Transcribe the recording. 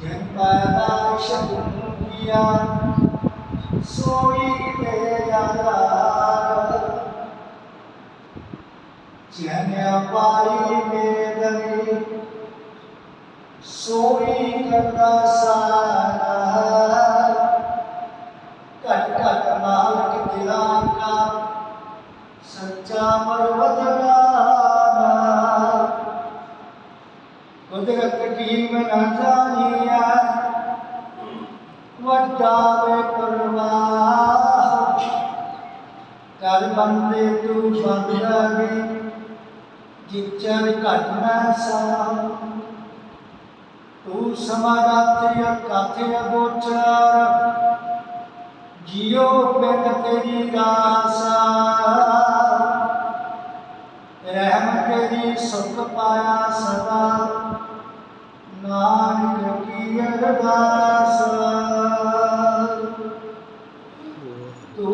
जगपदाक्षपुण्या सोयिमेयागार जनपायिमेदनि सोयिकर्णसार कटक नालक दिलाका सच्चा पर्वतगार बदगत की मनाजा ਵੱਡਾ ਪਰਵਾਹ ਕਰ ਬੰਦੇ ਤੂੰ ਬੰਦਗੀ ਜਿਚਰ ਘਟ ਸਾ ਤੂੰ ਸਮਾਰਾਤਿ ਕਾਥੇ ਅਗੋਚਰ, ਜਿਉ ਬਿਨ ਤੇਰੀ ਰਾਸਾ। ਰਹਿਮ ਤੇਰੀ ਸੁਖ ਪਾਇਆ ਸਦਾ, ਨਾਨਕ ਕੀ ਅਰਦਾਸ।